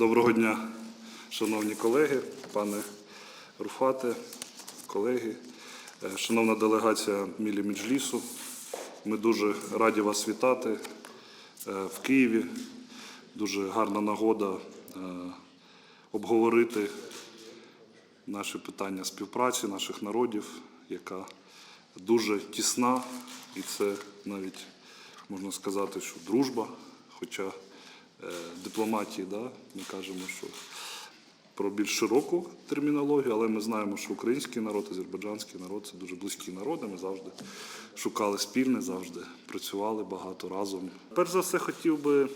Доброго дня, шановні колеги, пане Руфате, колеги, Е, шановна делегація Мілі Міджлісу. Ми дуже раді вас вітати е, в Києві. Дуже гарна нагода е, обговорити наші питання співпраці наших народів, яка дуже тісна, і це навіть можна сказати, що дружба, хоча дипломатії, да, ми кажемо, що про більш широку термінологію, але ми знаємо, що український народ, азербайджанський народ це дуже близькі народи. Ми завжди шукали спільне, завжди працювали багато разом. Перш за все, хотів би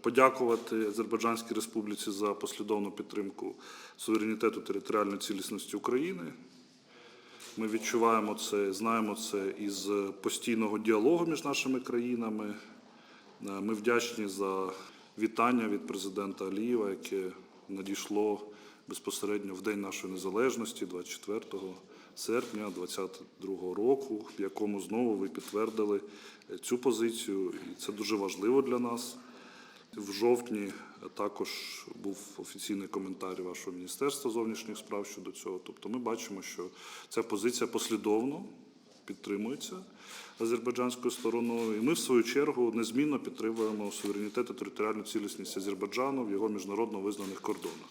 подякувати Азербайджанській Республіці за послідовну підтримку суверенітету територіальної цілісності України. Ми відчуваємо це, знаємо це із постійного діалогу між нашими країнами. Е, Ми вдячні за вітання від президента Алієва, яке надійшло безпосередньо в День нашої незалежності, 24 серпня 2022 року, в якому знову ви підтвердили е, цю позицію, і це дуже важливо для нас. В жовтні також був офіційний коментар вашого Міністерства зовнішніх справ щодо цього. Тобто ми бачимо, що ця позиція послідовно підтримується азербайджанською стороною. І ми, в свою чергу, незмінно підтримуємо суверенітет і територіальну цілісність Азербайджану в його міжнародно визнаних кордонах.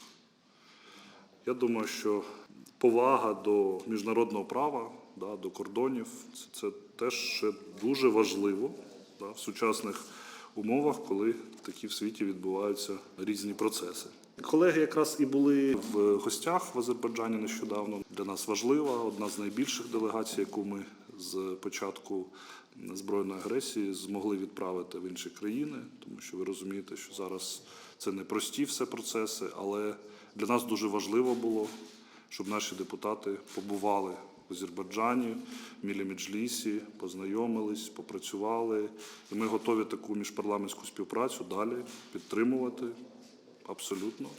Я думаю, що повага до міжнародного права, да, до кордонів це, це теж ще дуже важливо да, в сучасних умовах, коли такі в світі відбуваються різні процеси. Колеги якраз і були в гостях в Азербайджані нещодавно. Для нас важлива одна з найбільших делегацій, яку ми з початку збройної агресії змогли відправити в інші країни, тому що ви розумієте, що зараз це не прості все процеси, але для нас дуже важливо було, щоб наші депутати побували в Азербайджані, в Мілі Меджлісі, познайомились, попрацювали. І ми готові таку міжпарламентську співпрацю далі підтримувати абсолютно.